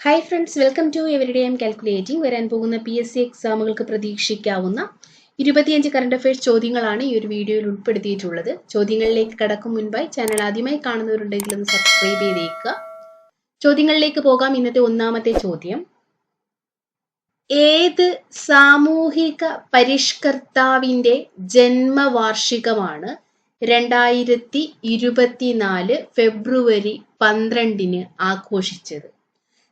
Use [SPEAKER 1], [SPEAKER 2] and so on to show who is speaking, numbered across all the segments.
[SPEAKER 1] Hi friends welcome to everyday M calculating വരാൻ പോകുന്ന P S C എക്സാമുകൾക്ക് പ്രതീക്ഷിക്കാവുന്ന ഇരുപത്തിയഞ്ച് കറണ്ട് അഫയേഴ്സ് ചോദ്യങ്ങളാണ് ഈ ഒരു വീഡിയോയിൽ ഉൾപ്പെടുത്തിയിട്ടുള്ളത്. ചോദ്യങ്ങളിലേക്ക് കടക്കും മുൻപായി ചാനൽ ആദ്യമായി കാണുന്നവരുണ്ടെങ്കിൽ ഒന്ന് സബ്സ്ക്രൈബ് ചെയ്തേക്കുക. ചോദ്യങ്ങളിലേക്ക് പോകാം. ഇന്നത്തെ ഒന്നാമത്തെ ചോദ്യം. ഏത് സാമൂഹിക പരിഷ്കർത്താവിന്റെ ജന്മവാർഷികമാണ് രണ്ടായിരത്തി ഇരുപത്തിനാല് ഫെബ്രുവരി പന്ത്രണ്ടിന് ആഘോഷിച്ചത്?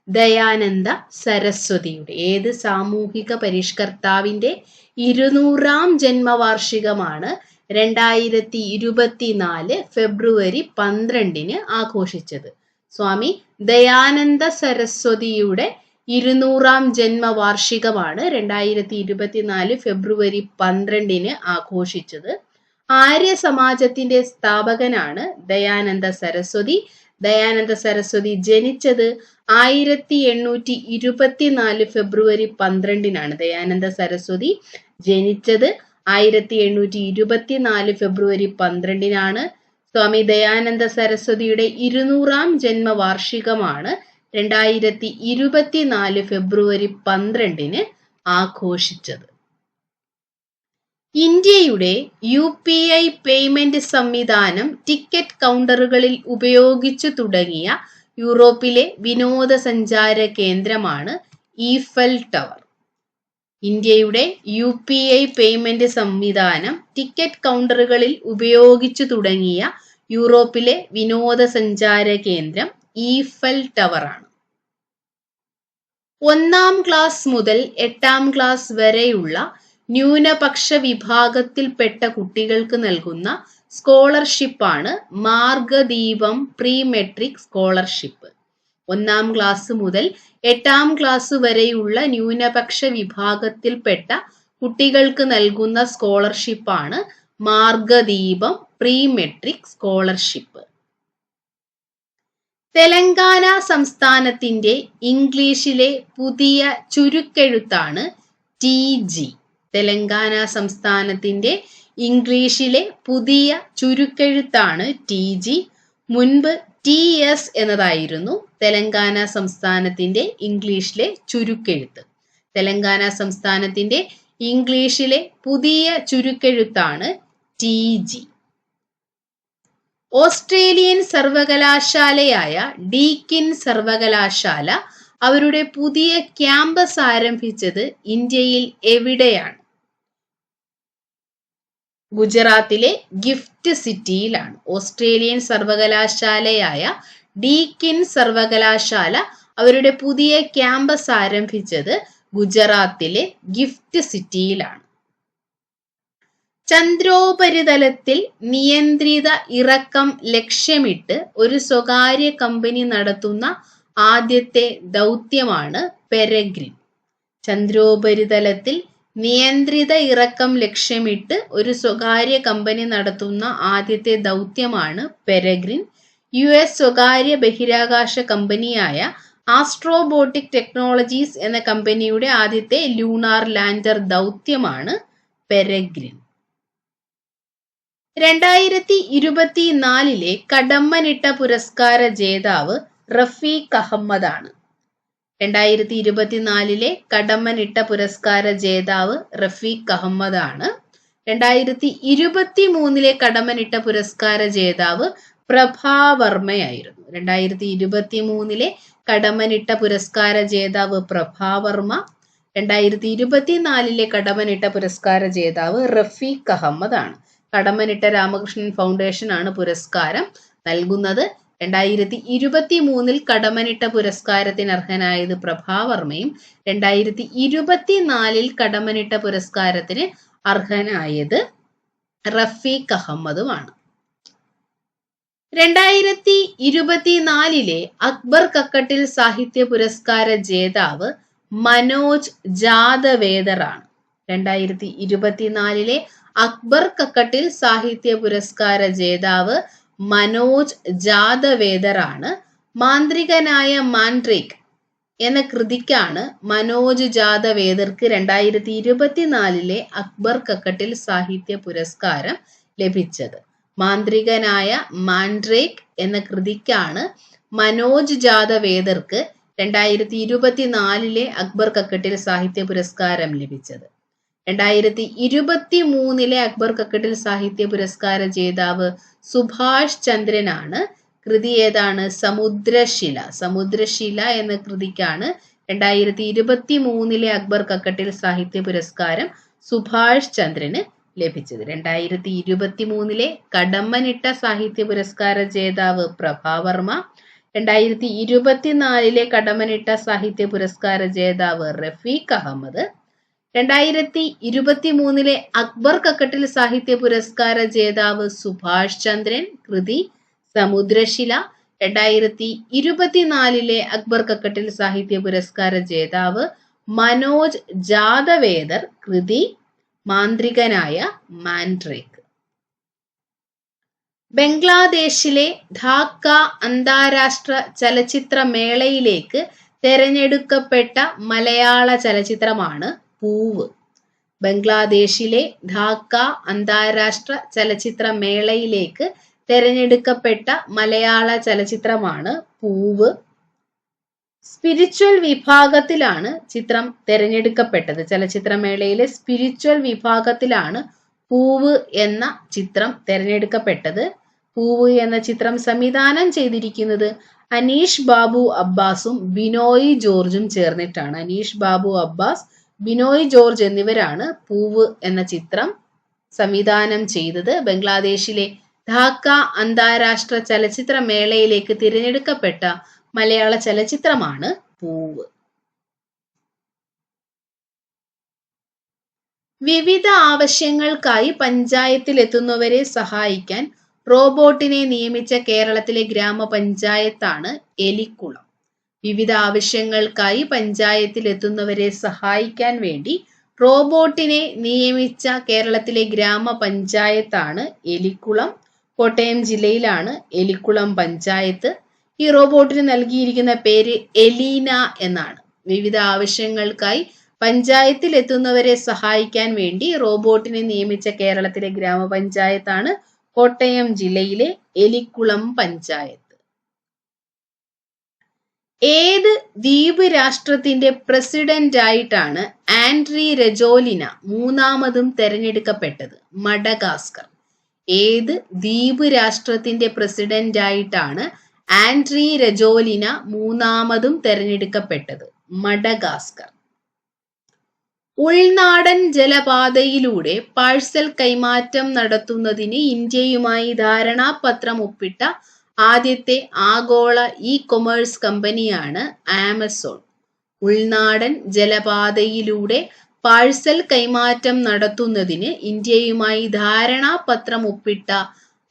[SPEAKER 1] ദയാനന്ദ സരസ്വതിയുടെ ഏത് സാമൂഹിക പരിഷ്കർത്താവിന്റെ ഇരുന്നൂറാം ജന്മവാർഷികമാണ് രണ്ടായിരത്തി ഇരുപത്തിനാല് ഫെബ്രുവരി പന്ത്രണ്ടിന് ആഘോഷിച്ചത്. സ്വാമി ദയാനന്ദ സരസ്വതിയുടെ ഇരുന്നൂറാം ജന്മവാർഷികമാണ് രണ്ടായിരത്തി ഇരുപത്തിനാല് ഫെബ്രുവരി പന്ത്രണ്ടിന് ആഘോഷിച്ചത്. ആര്യ സമാജത്തിന്റെ സ്ഥാപകനാണ് ദയാനന്ദ സരസ്വതി. ദയാനന്ദ സരസ്വതി ജനിച്ചത് ആയിരത്തി എണ്ണൂറ്റി ഇരുപത്തിനാല് ഫെബ്രുവരി പന്ത്രണ്ടിനാണ് ദയാനന്ദ സരസ്വതി ജനിച്ചത്. ആയിരത്തി എണ്ണൂറ്റി ഇരുപത്തിനാല് ഫെബ്രുവരി പന്ത്രണ്ടിനാണ്. സ്വാമി ദയാനന്ദ സരസ്വതിയുടെ ഇരുന്നൂറാം ജന്മവാർഷികമാണ് രണ്ടായിരത്തി ഇരുപത്തിനാല് ഫെബ്രുവരി പന്ത്രണ്ടിന് ആഘോഷിച്ചത്. ഇന്ത്യയുടെ യു പി ഐ പേയ്മെന്റ് സംവിധാനം ടിക്കറ്റ് കൗണ്ടറുകളിൽ ഉപയോഗിച്ചു തുടങ്ങിയ യൂറോപ്പിലെ വിനോദസഞ്ചാര കേന്ദ്രമാണ് ഈഫൽ ടവർ. ഇന്ത്യയുടെ യു പി ഐ പേയ്മെന്റ് സംവിധാനം ടിക്കറ്റ് കൗണ്ടറുകളിൽ ഉപയോഗിച്ചു തുടങ്ങിയ യൂറോപ്പിലെ വിനോദസഞ്ചാര കേന്ദ്രം ഈഫൽ ടവറാണ് ഒന്നാം ക്ലാസ് മുതൽ എട്ടാം ക്ലാസ് വരെയുള്ള ന്യൂനപക്ഷ വിഭാഗത്തിൽപ്പെട്ട കുട്ടികൾക്ക് നൽകുന്ന സ്കോളർഷിപ്പാണ് മാർഗദീപം പ്രീ മെട്രിക് സ്കോളർഷിപ്പ്. ഒന്നാം ക്ലാസ് മുതൽ എട്ടാം ക്ലാസ് വരെയുള്ള ന്യൂനപക്ഷ വിഭാഗത്തിൽപ്പെട്ട കുട്ടികൾക്ക് നൽകുന്ന സ്കോളർഷിപ്പാണ് Margadeepam pre matric scholarship. Telangana സംസ്ഥാനത്തിന്റെ ഇംഗ്ലീഷിലെ പുതിയ ചുരുക്കെഴുത്താണ് ടി ജി. തെലങ്കാന സംസ്ഥാനത്തിന്റെ ഇംഗ്ലീഷിലെ പുതിയ ചുരുക്കെഴുത്താണ് ടി ജി. മുൻപ് ടി എസ് എന്നതായിരുന്നു തെലങ്കാന സംസ്ഥാനത്തിന്റെ ഇംഗ്ലീഷിലെ ചുരുക്കെഴുത്ത്. തെലങ്കാന സംസ്ഥാനത്തിന്റെ ഇംഗ്ലീഷിലെ പുതിയ ചുരുക്കെഴുത്താണ് ടി ജി. ഓസ്ട്രേലിയൻ സർവകലാശാലയായ ഡീക്കിൻ സർവകലാശാല അവരുടെ പുതിയ ക്യാമ്പസ് ആരംഭിച്ചത് ഇന്ത്യയിൽ എവിടെയാണ്? ഗുജറാത്തിലെ ഗിഫ്റ്റ് സിറ്റിയിലാണ്. ഓസ്ട്രേലിയൻ സർവകലാശാലയായ ഡീക്കിൻ സർവകലാശാല അവരുടെ പുതിയ ക്യാമ്പസ് ആരംഭിച്ചത് ഗുജറാത്തിലെ ഗിഫ്റ്റ് സിറ്റിയിലാണ്. ചന്ദ്രോപരിതലത്തിൽ നിയന്ത്രിത ഇറക്കം ലക്ഷ്യമിട്ട് ഒരു സ്വകാര്യ കമ്പനി നടത്തുന്ന ആദ്യത്തെ ദൗത്യമാണ് പെരഗ്രിൻ. ചന്ദ്രോപരിതലത്തിൽ നിയന്ത്രിത ഇറക്കം ലക്ഷ്യമിട്ട് ഒരു സ്വകാര്യ കമ്പനി നടത്തുന്ന ആദ്യത്തെ ദൗത്യമാണ് പെരഗ്രിൻ. യു എസ് സ്വകാര്യ ബഹിരാകാശ കമ്പനിയായ ആസ്ട്രോബോട്ടിക് ടെക്നോളജീസ് എന്ന കമ്പനിയുടെ ആദ്യത്തെ ലൂണാർ ലാൻഡർ ദൗത്യമാണ് പെരഗ്രിൻ. രണ്ടായിരത്തി ഇരുപത്തിനാലിലെ കടമ്മനിട്ട പുരസ്കാര ജേതാവ് റഫീഖ് അഹമ്മദ് ആണ് രണ്ടായിരത്തി ഇരുപത്തിനാലിലെ കടമ്മനിട്ട പുരസ്കാര ജേതാവ് റഫീഖ് അഹമ്മദ് ആണ് രണ്ടായിരത്തി ഇരുപത്തി മൂന്നിലെ കടമ്മനിട്ട പുരസ്കാര ജേതാവ് പ്രഭാവർമ്മയായിരുന്നു രണ്ടായിരത്തി ഇരുപത്തി മൂന്നിലെ കടമ്മനിട്ട പുരസ്കാര ജേതാവ് പ്രഭാവർമ്മ രണ്ടായിരത്തി ഇരുപത്തിനാലിലെ കടമ്മനിട്ട പുരസ്കാര ജേതാവ് റഫീഖ് അഹമ്മദ് ആണ് കടമനിട്ട രാമകൃഷ്ണൻ ഫൗണ്ടേഷൻ ആണ് പുരസ്കാരം നൽകുന്നത്. രണ്ടായിരത്തി ഇരുപത്തി മൂന്നിൽ കടമനിട്ട പുരസ്കാരത്തിന് അർഹനായത് പ്രഭാവർമ്മയും രണ്ടായിരത്തി ഇരുപത്തിനാലിൽ കടമനിട്ട പുരസ്കാരത്തിന് അർഹനായത് റഫീഖ് അഹമ്മദുമാണ്. രണ്ടായിരത്തി ഇരുപത്തിനാലിലെ അക്ബർ കക്കട്ടിൽ സാഹിത്യ പുരസ്കാര ജേതാവ് മനോജ് ജാദവേദറാണ്. രണ്ടായിരത്തി ഇരുപത്തിനാലിലെ അക്ബർ കക്കട്ടിൽ സാഹിത്യ പുരസ്കാര ജേതാവ് മനോജ് ജാദവേദറാണ്. മാന്ത്രികനായ മാൻട്രിക് എന്ന കൃതിക്കാണ് മനോജ് ജാദവേദർക്ക് രണ്ടായിരത്തി ഇരുപത്തിനാലിലെ അക്ബർ കക്കട്ടിൽ സാഹിത്യ പുരസ്കാരം ലഭിച്ചത്. മാന്ത്രികനായ മാൻഡ്രേക്ക് എന്ന കൃതിക്കാണ് മനോജ് ജാദവേദർക്ക് രണ്ടായിരത്തി ഇരുപത്തിനാലിലെ അക്ബർ കക്കട്ടിൽ സാഹിത്യ പുരസ്കാരം ലഭിച്ചത്. രണ്ടായിരത്തി ഇരുപത്തി മൂന്നിലെ അക്ബർ കക്കട്ടിൽ സാഹിത്യ പുരസ്കാര ജേതാവ് സുഭാഷ് ചന്ദ്രനാണ് കൃതി ഏതാണ്? സമുദ്രശില. സമുദ്രശില എന്ന കൃതിക്കാണ് രണ്ടായിരത്തി ഇരുപത്തി മൂന്നിലെ അക്ബർ കക്കട്ടിൽ സാഹിത്യ പുരസ്കാരം സുഭാഷ് ചന്ദ്രന് ലഭിച്ചത്. രണ്ടായിരത്തി ഇരുപത്തി മൂന്നിലെ കടമ്മനിട്ട സാഹിത്യ പുരസ്കാര ജേതാവ് പ്രഭാവർമ്മ രണ്ടായിരത്തി ഇരുപത്തിനാലിലെ കടമ്മനിട്ട സാഹിത്യ പുരസ്കാര ജേതാവ് റഫീഖ് അഹമ്മദ്. രണ്ടായിരത്തി ഇരുപത്തി മൂന്നിലെ അക്ബർ കക്കട്ടിൽ സാഹിത്യ പുരസ്കാര ജേതാവ് സുഭാഷ് ചന്ദ്രൻ കൃതി സമുദ്രശില. രണ്ടായിരത്തി ഇരുപത്തിനാലിലെ അക്ബർ കക്കട്ടിൽ സാഹിത്യ പുരസ്കാര ജേതാവ് മനോജ് ജാദവേദർ കൃതി മാന്ത്രികനായ മാൻഡ്രേക്ക് ബംഗ്ലാദേശിലെ ധാക്ക അന്താരാഷ്ട്ര ചലച്ചിത്ര മേളയിലേക്ക് തെരഞ്ഞെടുക്കപ്പെട്ട മലയാള ചലച്ചിത്രമാണ് പൂവ്. ബംഗ്ലാദേശിലെ ധാക്ക അന്താരാഷ്ട്ര ചലച്ചിത്ര മേളയിലേക്ക് തെരഞ്ഞെടുക്കപ്പെട്ട മലയാള ചലച്ചിത്രമാണ് പൂവ്. സ്പിരിച്വൽ വിഭാഗത്തിലാണ് ചിത്രം തിരഞ്ഞെടുക്കപ്പെട്ടത്. ചലച്ചിത്രമേളയിലെ സ്പിരിച്വൽ വിഭാഗത്തിലാണ് പൂവ് എന്ന ചിത്രം തിരഞ്ഞെടുക്കപ്പെട്ടത്. പൂവ് എന്ന ചിത്രം സംവിധാനം ചെയ്തിരിക്കുന്നത് അനീഷ് ബാബു അബ്ബാസും ബിനോയ് ജോർജും ചേർന്നിട്ടാണ്. അനീഷ് ബാബു അബ്ബാസ് ബിനോയ് ജോർജ് എന്നിവരാണ് പൂവ് എന്ന ചിത്രം സംവിധാനം ചെയ്തത്. ബംഗ്ലാദേശിലെ ധാക്ക അന്താരാഷ്ട്ര ചലച്ചിത്ര മേളയിലേക്ക് തിരഞ്ഞെടുക്കപ്പെട്ട മലയാള ചലച്ചിത്രമാണ് പൂവ്. വിവിധ ആവശ്യങ്ങൾക്കായി പഞ്ചായത്തിൽ എത്തുന്നവരെ സഹായിക്കാൻ റോബോട്ടിനെ നിയമിച്ച കേരളത്തിലെ ഗ്രാമപഞ്ചായത്താണ് എലിക്കുളം. വിവിധ ആവശ്യങ്ങൾക്കായി പഞ്ചായത്തിൽ എത്തുന്നവരെ സഹായിക്കാൻ വേണ്ടി റോബോട്ടിനെ നിയമിച്ച കേരളത്തിലെ ഗ്രാമപഞ്ചായത്താണ് എലിക്കുളം. കോട്ടയം ജില്ലയിലാണ് എലിക്കുളം പഞ്ചായത്ത്. ഈ റോബോട്ടിന് നൽകിയിരിക്കുന്ന പേര് എലീന എന്നാണ്. വിവിധ ആവശ്യങ്ങൾക്കായി പഞ്ചായത്തിൽ എത്തുന്നവരെ സഹായിക്കാൻ വേണ്ടി റോബോട്ടിനെ നിയമിച്ച കേരളത്തിലെ ഗ്രാമപഞ്ചായത്താണ് കോട്ടയം ജില്ലയിലെ എലിക്കുളം പഞ്ചായത്ത്. ഏത് ദ്വീപ് രാഷ്ട്രത്തിന്റെ പ്രസിഡന്റ് ആയിട്ടാണ് ആൻഡ്രി രജോലിന മൂന്നാമതും തെരഞ്ഞെടുക്കപ്പെട്ടത്? മഡഗാസ്കർ. ഏത് ദ്വീപ് രാഷ്ട്രത്തിന്റെ പ്രസിഡന്റ് ആയിട്ടാണ് ആൻഡ്രി രജോലിന മൂന്നാമതും തെരഞ്ഞെടുക്കപ്പെട്ടത്? മഡഗാസ്കർ. ഉൾനാടൻ ജലപാതയിലൂടെ പാഴ്സൽ കൈമാറ്റം നടത്തുന്നതിന് ഇന്ത്യയുമായി ധാരണാപത്രം ഒപ്പിട്ട ആദ്യത്തെ ആഗോള ഇ കൊമേഴ്സ് കമ്പനിയാണ് ആമസോൺ. ഉൾനാടൻ ജലപാതയിലൂടെ പാഴ്സൽ കൈമാറ്റം നടത്തുന്നതിന് ഇന്ത്യയുമായി ധാരണാപത്രം ഒപ്പിട്ട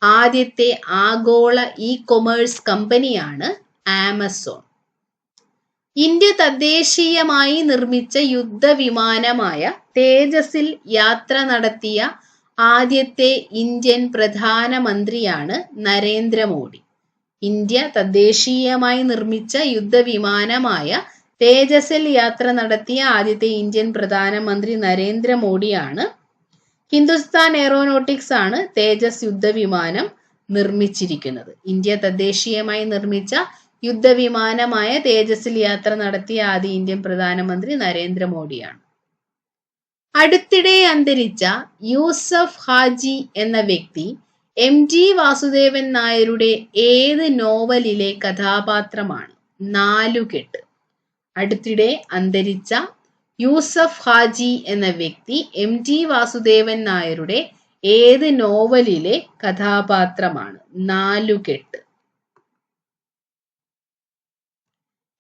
[SPEAKER 1] ആദ്യത്തെ ആഗോള ഇ കൊമേഴ്സ് കമ്പനിയാണ് ആമസോൺ. ഇന്ത്യ തദ്ദേശീയമായി നിർമ്മിച്ച യുദ്ധവിമാനമായ തേജസിൽ യാത്ര നടത്തിയ ആദ്യത്തെ ഇന്ത്യൻ പ്രധാനമന്ത്രിയാണ് നരേന്ദ്രമോദി. ഇന്ത്യ തദ്ദേശീയമായി നിർമ്മിച്ച യുദ്ധവിമാനമായ തേജസിൽ യാത്ര നടത്തിയ ആദ്യത്തെ ഇന്ത്യൻ പ്രധാനമന്ത്രി നരേന്ദ്രമോദിയാണ്. ഹിന്ദുസ്ഥാൻ എയറോനോട്ടിക്സ് ആണ് തേജസ് യുദ്ധവിമാനം നിർമ്മിച്ചിരിക്കുന്നത്. ഇന്ത്യ തദ്ദേശീയമായി നിർമ്മിച്ച യുദ്ധവിമാനമായ തേജസിൽ യാത്ര നടത്തിയ ആദ്യ ഇന്ത്യൻ പ്രധാനമന്ത്രി നരേന്ദ്രമോദിയാണ്. അടുത്തിടെ അന്തരിച്ച യൂസഫ് ഹാജി എന്ന വ്യക്തി എം ജി വാസുദേവൻ നായരുടെ ഏത് നോവലിലെ കഥാപാത്രമാണ്? നാലുകെട്ട് അടുത്തിടെ അന്തരിച്ച യൂസഫ് ഹാജി എന്ന വ്യക്തി എം ടി വാസുദേവൻ നായരുടെ ഏത് നോവലിലെ കഥാപാത്രമാണ്? നാലുകെട്ട്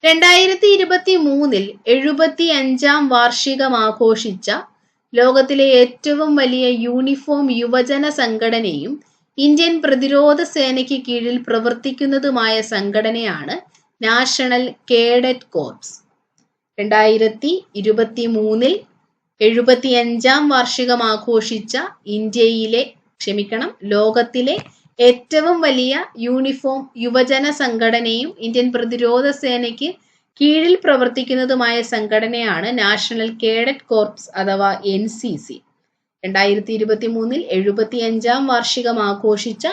[SPEAKER 1] രണ്ടായിരത്തി ഇരുപത്തി മൂന്നിൽ എഴുപത്തി അഞ്ചാം വാർഷികം ആഘോഷിച്ച ലോകത്തിലെ ഏറ്റവും വലിയ യൂണിഫോം യുവജന സംഘടനയും ഇന്ത്യൻ പ്രതിരോധ സേനയ്ക്ക് കീഴിൽ പ്രവർത്തിക്കുന്നതുമായ സംഘടനയാണ് നാഷണൽ കേഡറ്റ് കോർപ്സ്. രണ്ടായിരത്തി ഇരുപത്തി മൂന്നിൽ എഴുപത്തിയഞ്ചാം വാർഷികം ആഘോഷിച്ച ഇന്ത്യയിലെ ക്ഷമിക്കണം ലോകത്തിലെ ഏറ്റവും വലിയ യൂണിഫോം യുവജന സംഘടനയും ഇന്ത്യൻ പ്രതിരോധ സേനയ്ക്ക് കീഴിൽ പ്രവർത്തിക്കുന്നതുമായ സംഘടനയാണ് നാഷണൽ കേഡറ്റ് കോർപ്സ് അഥവാ എൻ സി സി. രണ്ടായിരത്തി ഇരുപത്തി മൂന്നിൽ എഴുപത്തി അഞ്ചാം വാർഷികം ആഘോഷിച്ച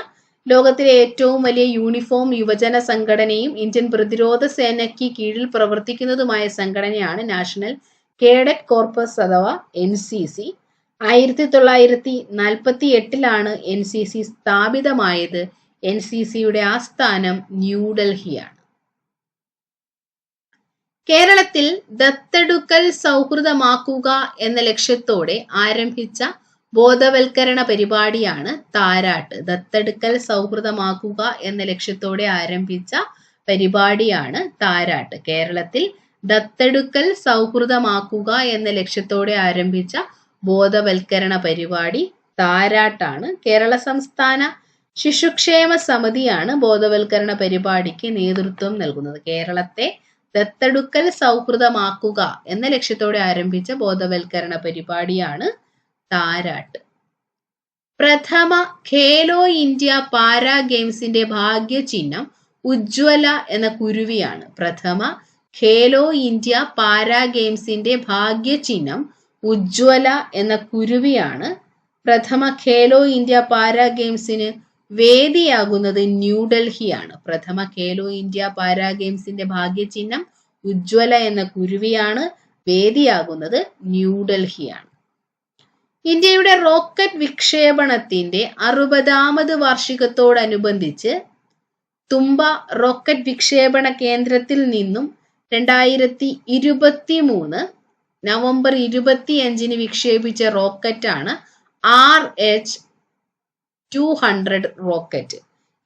[SPEAKER 1] ലോകത്തിലെ ഏറ്റവും വലിയ യൂണിഫോം യുവജന സംഘടനയും ഇന്ത്യൻ പ്രതിരോധ സേനയ്ക്ക് കീഴിൽ പ്രവർത്തിക്കുന്നതുമായ സംഘടനയാണ് നാഷണൽ കേഡറ്റ് കോർപ്പസ് അഥവാ എൻ സി സി. ആയിരത്തി തൊള്ളായിരത്തി നാൽപ്പത്തി എട്ടിലാണ് എൻ സി സി സ്ഥാപിതമായത്. എൻ സി സിയുടെ ആസ്ഥാനം ന്യൂഡൽഹിയാണ് കേരളത്തിൽ ദത്തെടുക്കൽ സൗഹൃദമാക്കുക എന്ന ലക്ഷ്യത്തോടെ ആരംഭിച്ച ബോധവൽക്കരണ പരിപാടിയാണ് താരാട്ട്. ദത്തെടുക്കൽ സൗഹൃദമാക്കുക എന്ന ലക്ഷ്യത്തോടെ ആരംഭിച്ച പരിപാടിയാണ് താരാട്ട്. കേരളത്തിൽ ദത്തെടുക്കൽ സൗഹൃദമാക്കുക എന്ന ലക്ഷ്യത്തോടെ ആരംഭിച്ച ബോധവൽക്കരണ പരിപാടി താരാട്ടാണ്. കേരള സംസ്ഥാന ശിശുക്ഷേമ സമിതിയാണ് ബോധവൽക്കരണ പരിപാടിക്ക് നേതൃത്വം നൽകുന്നത്. കേരളത്തെ ദത്തെടുക്കൽ സൗഹൃദമാക്കുക എന്ന ലക്ഷ്യത്തോടെ ആരംഭിച്ച ബോധവൽക്കരണ പരിപാടിയാണ് താരാട്ട്. പ്രഥമ ഖേലോ ഇന്ത്യ പാരാ ഗെയിംസിന്റെ ഭാഗ്യചിഹ്നം ഉജ്ജ്വല എന്ന കുരുവിയാണ്. പ്രഥമ ഖേലോ ഇന്ത്യ പാരാ ഗെയിംസിന്റെ ഭാഗ്യചിഹ്നം ഉജ്ജ്വല എന്ന കുരുവിയാണ്. പ്രഥമ ഖേലോ ഇന്ത്യ പാരാ ഗെയിംസിന് വേദിയാകുന്നത് ന്യൂഡൽഹിയാണ് പ്രഥമ ഖേലോ ഇന്ത്യ പാരാ ഗെയിംസിന്റെ ഭാഗ്യചിഹ്നം ഉജ്ജ്വല എന്ന കുരുവിയാണ് വേദിയാകുന്നത് ന്യൂഡൽഹിയാണ് ഇന്ത്യയുടെ റോക്കറ്റ് വിക്ഷേപണത്തിന്റെ അറുപതാമത് വാർഷികത്തോടനുബന്ധിച്ച് തുമ്പ റോക്കറ്റ് വിക്ഷേപണ കേന്ദ്രത്തിൽ നിന്നും രണ്ടായിരത്തി ഇരുപത്തി മൂന്ന് നവംബർ ഇരുപത്തിയഞ്ചിന് വിക്ഷേപിച്ച റോക്കറ്റാണ് R H two hundred rocket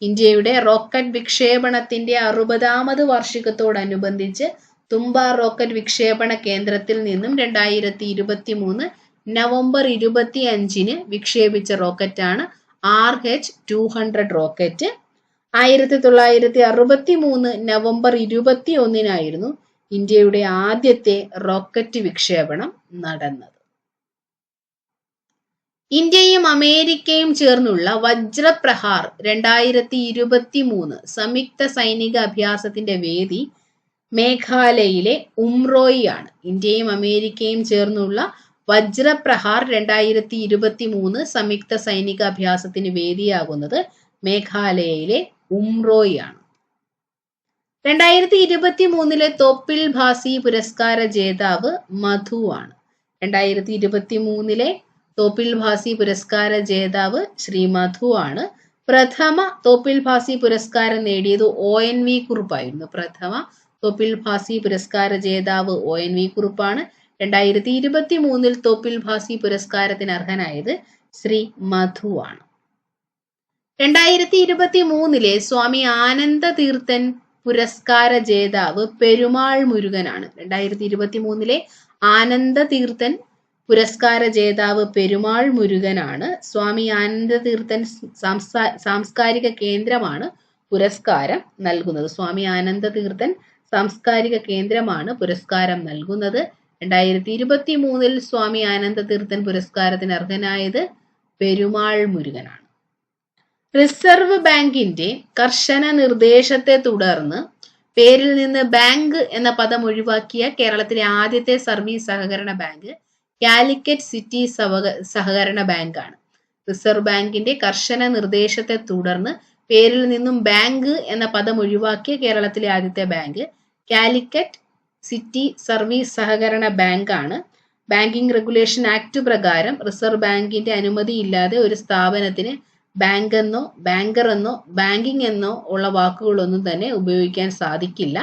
[SPEAKER 1] ഇന്ത്യയുടെ റോക്കറ്റ് വിക്ഷേപണത്തിന്റെ അറുപതാമത് വാർഷികത്തോടനുബന്ധിച്ച് തുമ്പ റോക്കറ്റ് വിക്ഷേപണ കേന്ദ്രത്തിൽ നിന്നും രണ്ടായിരത്തി ഇരുപത്തി മൂന്ന് നവംബർ ഇരുപത്തി അഞ്ചിന് വിക്ഷേപിച്ച റോക്കറ്റാണ് R H two hundred rocket ആയിരത്തി തൊള്ളായിരത്തി അറുപത്തി മൂന്ന് നവംബർ ഇരുപത്തി ഒന്നിനായിരുന്നു ഇന്ത്യയുടെ ആദ്യത്തെ റോക്കറ്റ് വിക്ഷേപണം നടന്നത്. ഇന്ത്യയും അമേരിക്കയും ചേർന്നുള്ള വജ്രപ്രഹാർ രണ്ടായിരത്തി ഇരുപത്തി മൂന്ന് സംയുക്ത സൈനിക അഭ്യാസത്തിന്റെ വേദി മേഘാലയയിലെ ഉംറോയിയാണ്. ഇന്ത്യയും അമേരിക്കയും ചേർന്നുള്ള വജ്രപ്രഹാർ രണ്ടായിരത്തി ഇരുപത്തി മൂന്ന് സംയുക്ത സൈനിക അഭ്യാസത്തിന് വേദിയാകുന്നത് മേഘാലയയിലെ ഉംറോയിയാണ്. രണ്ടായിരത്തി ഇരുപത്തി മൂന്നിലെ തോപ്പിൽ ഭാസി പുരസ്കാര ജേതാവ് മധു ആണ് രണ്ടായിരത്തി ഇരുപത്തി മൂന്നിലെ തോപ്പിൽ ഭാസി പുരസ്കാര ജേതാവ് ശ്രീ മധു ആണ്. പ്രഥമ തോപ്പിൽ ഭാസി പുരസ്കാരം നേടിയത് ഒ എൻ വി കുറുപ്പായിരുന്നു പ്രഥമ തോപ്പിൽ ഭാസി പുരസ്കാര ജേതാവ് ഒ എൻ വി കുറുപ്പാണ്. രണ്ടായിരത്തി ഇരുപത്തി മൂന്നിൽ തോപ്പിൽ ഭാസി പുരസ്കാരത്തിന് അർഹനായത് ശ്രീ മധു ആണ്. രണ്ടായിരത്തി ഇരുപത്തി മൂന്നിലെ സ്വാമി ആനന്ദ തീർത്ഥൻ പുരസ്കാര ജേതാവ് പെരുമാൾ മുരുകനാണ്. രണ്ടായിരത്തി ഇരുപത്തി മൂന്നിലെ ആനന്ദ തീർത്ഥൻ പുരസ്കാര ജേതാവ് പെരുമാൾ മുരുകനാണ്. സ്വാമി ആനന്ദതീർത്ഥൻ സാംസ്കാരിക കേന്ദ്രമാണ് പുരസ്കാരം നൽകുന്നത്. സ്വാമി ആനന്ദതീർത്ഥൻ സാംസ്കാരിക കേന്ദ്രമാണ് പുരസ്കാരം നൽകുന്നത്. രണ്ടായിരത്തി ഇരുപത്തി മൂന്നിൽ സ്വാമി ആനന്ദതീർത്ഥൻ പുരസ്കാരത്തിന് അർഹനായത് പെരുമാൾ മുരുകനാണ്. റിസർവ് ബാങ്കിന്റെ കർശന നിർദ്ദേശത്തെ തുടർന്ന് പേരിൽ നിന്ന് ബാങ്ക് എന്ന പദം ഒഴിവാക്കിയ കേരളത്തിലെ ആദ്യത്തെ സർവീസ് സഹകരണ ബാങ്ക് കാലിക്കറ്റ് സിറ്റി സഹകരണ ബാങ്കാണ്. റിസർവ് ബാങ്കിന്റെ കർശന നിർദ്ദേശത്തെ തുടർന്ന് പേരിൽ നിന്നും ബാങ്ക് എന്ന പദം ഒഴിവാക്കിയ കേരളത്തിലെ ആദ്യത്തെ ബാങ്ക് കാലിക്കറ്റ് സിറ്റി സർവീസ് സഹകരണ ബാങ്കാണ്. ബാങ്കിംഗ് റെഗുലേഷൻ ആക്ട് പ്രകാരം റിസർവ് ബാങ്കിന്റെ അനുമതിയില്ലാതെ ഒരു സ്ഥാപനത്തിന് ബാങ്ക് എന്നോ ബാങ്കർ എന്നോ ബാങ്കിംഗ് എന്നോ ഉള്ള വാക്കുകളൊന്നും തന്നെ ഉപയോഗിക്കാൻ സാധിക്കില്ല.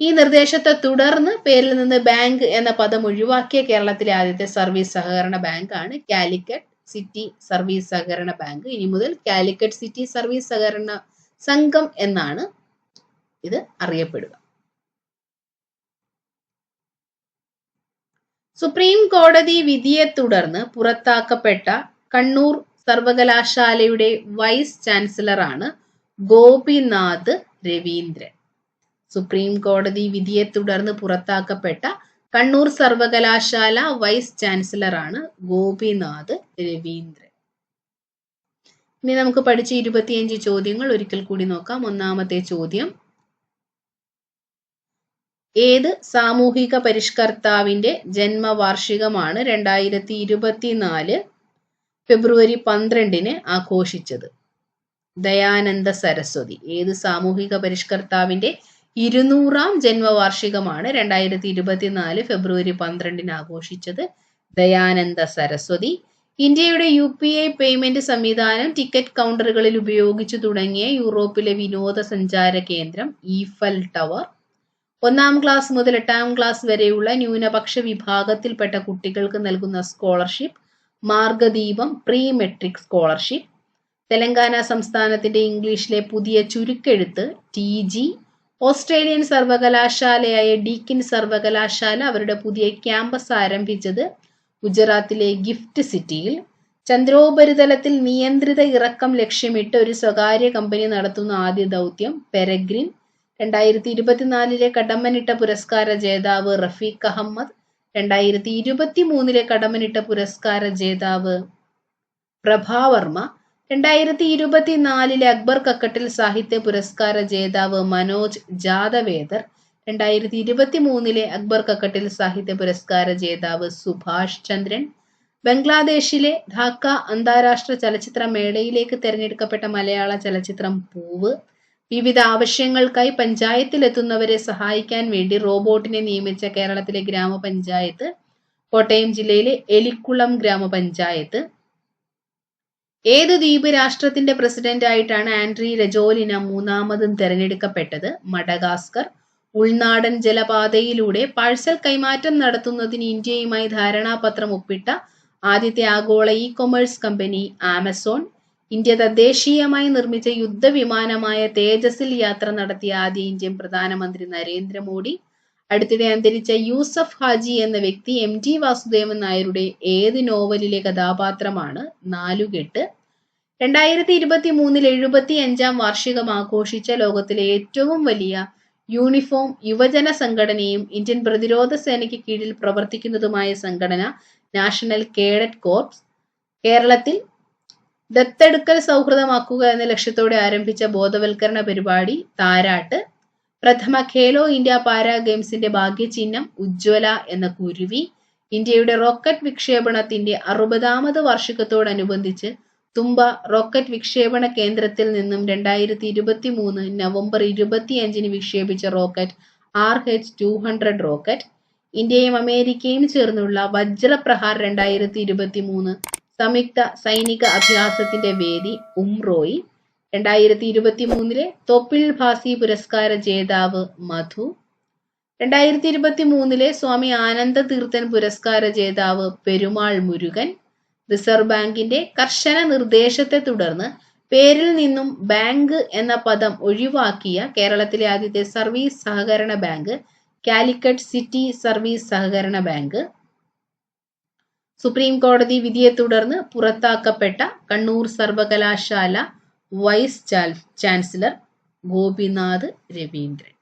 [SPEAKER 1] ഈ നിർദ്ദേശത്തെ തുടർന്ന് പേരിൽ നിന്ന് ബാങ്ക് എന്ന പദം ഒഴിവാക്കിയ കേരളത്തിലെ ആദ്യത്തെ സർവീസ് സഹകരണ ബാങ്കാണ് കാലിക്കറ്റ് സിറ്റി സർവീസ് സഹകരണ ബാങ്ക്. ഇനി മുതൽ കാലിക്കറ്റ് സിറ്റി സർവീസ് സഹകരണ സംഘം എന്നാണ് ഇത് അറിയപ്പെടുക. സുപ്രീം കോടതി വിധിയെ തുടർന്ന് പുറത്താക്കപ്പെട്ട കണ്ണൂർ സർവകലാശാലയുടെ വൈസ് ചാൻസലറാണ് ഗോപിനാഥ് രവീന്ദ്രൻ. സുപ്രീം കോടതി വിധിയെ തുടർന്ന് പുറത്താക്കപ്പെട്ട കണ്ണൂർ സർവകലാശാല വൈസ് ചാൻസലറാണ് ഗോപിനാഥ് രവീന്ദ്രൻ. ഇനി നമുക്ക് പഠിച്ച ഇരുപത്തിയഞ്ച് ചോദ്യങ്ങൾ ഒരിക്കൽ കൂടി നോക്കാം. ഒന്നാമത്തെ ചോദ്യം ഏത് സാമൂഹിക പരിഷ്കർത്താവിന്റെ ജന്മവാർഷികമാണ് രണ്ടായിരത്തി ഇരുപത്തിനാല് ഫെബ്രുവരി പന്ത്രണ്ടിന് ആഘോഷിച്ചത്? ദയാനന്ദ സരസ്വതി ഏത് സാമൂഹിക പരിഷ്കർത്താവിന്റെ ഇരുന്നൂറാം ജന്മവാർഷികമാണ് രണ്ടായിരത്തി ഇരുപത്തിനാല് ഫെബ്രുവരി പന്ത്രണ്ടിന് ആഘോഷിച്ചത്. ദയാനന്ദ സരസ്വതി. ഇന്ത്യയുടെ യു പി ഐ പേയ്മെന്റ് സംവിധാനം ടിക്കറ്റ് കൗണ്ടറുകളിൽ ഉപയോഗിച്ചു തുടങ്ങിയ യൂറോപ്പിലെ വിനോദസഞ്ചാര കേന്ദ്രം ഈഫൽ ടവർ. ഒന്നാം ക്ലാസ് മുതൽ എട്ടാം ക്ലാസ് വരെയുള്ള ന്യൂനപക്ഷ വിഭാഗത്തിൽപ്പെട്ട കുട്ടികൾക്ക് നൽകുന്ന scholarship. Margadeepam pre matric scholarship. Telangana സംസ്ഥാനത്തിന്റെ ഇംഗ്ലീഷിലെ പുതിയ ചുരുക്കെഴുത്ത് ടി ജി ഓസ്ട്രേലിയൻ സർവകലാശാലയായ ഡീക്കിൻ സർവകലാശാല അവരുടെ പുതിയ ക്യാമ്പസ് ആരംഭിച്ചത് ഗുജറാത്തിലെ ഗിഫ്റ്റ് സിറ്റിയിൽ. ചന്ദ്രോപരിതലത്തിൽ നിയന്ത്രിത ഇറക്കം ലക്ഷ്യമിട്ട് ഒരു സ്വകാര്യ കമ്പനി നടത്തുന്ന ആദ്യ ദൗത്യം പെരഗ്രിൻ. രണ്ടായിരത്തി ഇരുപത്തിനാലിലെ കടമ്മനിട്ട പുരസ്കാര ജേതാവ് റഫീഖ് അഹമ്മദ്. രണ്ടായിരത്തി ഇരുപത്തി മൂന്നിലെ കടമ്മനിട്ട പുരസ്കാര ജേതാവ് പ്രഭാവർമ്മ. രണ്ടായിരത്തി ഇരുപത്തിനാലിലെ അക്ബർ കക്കട്ടിൽ സാഹിത്യ പുരസ്കാര ജേതാവ് മനോജ് ജാദവേദർ രണ്ടായിരത്തി ഇരുപത്തി മൂന്നിലെ അക്ബർ കക്കട്ടിൽ സാഹിത്യ പുരസ്കാര ജേതാവ് സുഭാഷ് ചന്ദ്രൻ ബംഗ്ലാദേശിലെ ധാക്ക അന്താരാഷ്ട്ര ചലച്ചിത്ര മേളയിലേക്ക് തിരഞ്ഞെടുക്കപ്പെട്ട മലയാള ചലച്ചിത്രം പൂവ്. വിവിധ ആവശ്യങ്ങൾക്കായി പഞ്ചായത്തിലെത്തുന്നവരെ സഹായിക്കാൻ വേണ്ടി റോബോട്ടിനെ നിയമിച്ച കേരളത്തിലെ ഗ്രാമപഞ്ചായത്ത് കോട്ടയം ജില്ലയിലെ എലിക്കുളം ഗ്രാമപഞ്ചായത്ത് ഏത് ദ്വീപ് രാഷ്ട്രത്തിന്റെ പ്രസിഡന്റായിട്ടാണ് ആൻഡ്രി രജോലിന മൂന്നാമതും തെരഞ്ഞെടുക്കപ്പെട്ടത്? മഡഗാസ്കർ. ഉൾനാടൻ ജലപാതയിലൂടെ പാഴ്സൽ കൈമാറ്റം നടത്തുന്നതിന് ഇന്ത്യയുമായി ധാരണാപത്രം ഒപ്പിട്ട ആദ്യത്തെ ആഗോള e commerce company Amazon. India തദ്ദേശീയമായി നിർമ്മിച്ച യുദ്ധവിമാനമായ തേജസിൽ യാത്ര നടത്തിയ ആദ്യ ഇന്ത്യൻ പ്രധാനമന്ത്രി നരേന്ദ്രമോദി. അടുത്തിടെ അന്തരിച്ച യൂസഫ് ഹാജി എന്ന വ്യക്തി എം ടി വാസുദേവൻ നായരുടെ ഏത് നോവലിലെ കഥാപാത്രമാണ്? നാലുകെട്ട്. രണ്ടായിരത്തി ഇരുപത്തി മൂന്നിൽ എഴുപത്തി അഞ്ചാം വാർഷികം ആഘോഷിച്ച ലോകത്തിലെ ഏറ്റവും വലിയ യൂണിഫോം യുവജന സംഘടനയും ഇന്ത്യൻ പ്രതിരോധ സേനയ്ക്ക് കീഴിൽ പ്രവർത്തിക്കുന്നതുമായ സംഘടന നാഷണൽ കേഡറ്റ് കോർപ്സ്. കേരളത്തിൽ ദത്തെടുക്കൽ സൗഹൃദമാക്കുക എന്ന ലക്ഷ്യത്തോടെ ആരംഭിച്ച ബോധവൽക്കരണ പരിപാടി താരാട്ട്. പ്രഥമ ഖേലോ ഇന്ത്യ പാരാ ഗെയിംസിന്റെ ഭാഗ്യചിഹ്നം ഉജ്ജ്വല എന്ന കുരുവി ഇന്ത്യയുടെ റോക്കറ്റ് വിക്ഷേപണത്തിന്റെ അറുപതാമത് വാർഷികത്തോടനുബന്ധിച്ച് തുമ്പ റോക്കറ്റ് വിക്ഷേപണ കേന്ദ്രത്തിൽ നിന്നും രണ്ടായിരത്തി ഇരുപത്തി മൂന്ന് നവംബർ ഇരുപത്തിയഞ്ചിന് വിക്ഷേപിച്ച rocket R H two hundred rocket ഇന്ത്യയും അമേരിക്കയും ചേർന്നുള്ള വജ്രപ്രഹാർ രണ്ടായിരത്തി ഇരുപത്തി മൂന്ന് സംയുക്ത സൈനിക അഭ്യാസത്തിന്റെ വേദി ഉംറോയി രണ്ടായിരത്തി ഇരുപത്തി മൂന്നിലെ തൊപ്പിൽ ഭാസി പുരസ്കാര ജേതാവ് മധു. രണ്ടായിരത്തി ഇരുപത്തി മൂന്നിലെ സ്വാമി ആനന്ദ തീർത്ഥൻ പുരസ്കാര ജേതാവ് പെരുമാൾ മുരുകൻ. റിസർവ് ബാങ്കിന്റെ കർശന നിർദ്ദേശത്തെ തുടർന്ന് പേരിൽ നിന്നും ബാങ്ക് എന്ന പദം ഒഴിവാക്കിയ കേരളത്തിലെ ആദ്യത്തെ സർവീസ് സഹകരണ ബാങ്ക് കാലിക്കറ്റ് സിറ്റി സർവീസ് സഹകരണ ബാങ്ക്. സുപ്രീം കോടതി വിധിയെ തുടർന്ന് പുറത്താക്കപ്പെട്ട കണ്ണൂർ സർവകലാശാല വൈസ് ചാൻസലർ ഗോപിനാഥ് രവീന്ദ്രൻ.